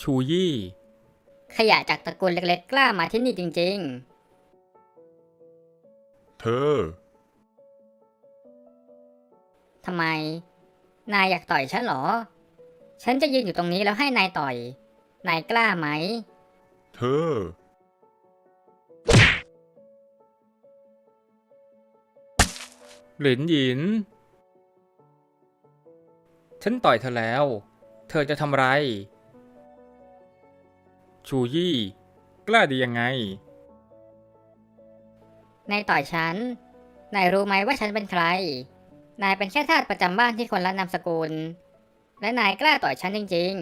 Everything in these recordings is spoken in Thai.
ชูยี่ ขยะจากตระกูลเล็กๆ กล้ามาที่นี่จริงเธอ ๆ ทำไม นายอยากต่อยฉันเหรอ ฉันจะยืนอยู่ตรงนี้แล้วให้นายต่อย นายกล้าไหม เธอ หลินหยิน ฉันต่อยเธอแล้ว เธอจะทำไร ชูยี่ กล้าดียังไง นายต่อยฉัน นายรู้ไหมว่าฉันเป็นใคร นายเป็นแค่ทาสประจำบ้านที่คนละนามสกุล และนายกล้าต่อยฉันจริง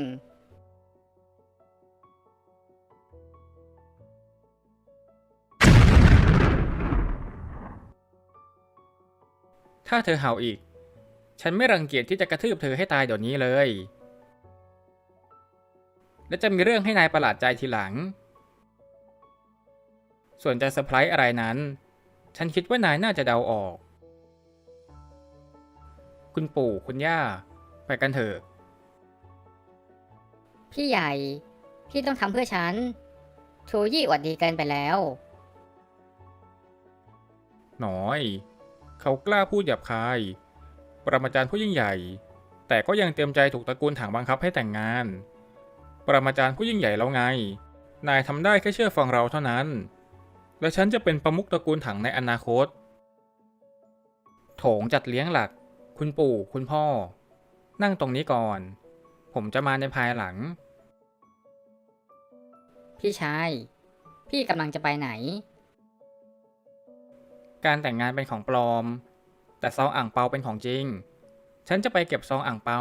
ถ้าเธอเห่าอีก ฉันไม่รังเกียจที่จะกระทืบเธอให้ตายเดี๋ยวนี้เลย และจะมีเรื่องให้นายประหลาดใจทีหลัง ส่วนจะเซอร์ไพรส์อะไรนั้น ฉันคิดว่านายน่าจะเดาออก คุณปู่คุณย่า ไปกันเถอะๆพี่ใหญ่ พี่ต้องทำเพื่อฉัน ชูยี่อวดดีเกินไปแล้ว หน่อย เขากล้าพูดหยาบคาย ปรมาจารย์ผู้ยิ่งใหญ่ แต่ก็ยังเต็มใจถูกตระกูลถังบังคับให้แต่งงาน ปรมาจารย์ผู้ยิ่งใหญ่แล้วไง นายทำได้แค่เชื่อฟังเราเท่านั้น และฉันจะเป็นประมุขตระกูลถังในอนาคต โถงจัดเลี้ยงหลัก คุณปู่คุณพ่อ นั่งตรงนี้ก่อน ผมจะมาในภายหลัง พี่ชาย พี่กำลังจะไปไหน การแต่งงานเป็นของปลอม แต่ซองอ่างเปาเป็นของจริง ฉันจะไปเก็บซองอ่างเปา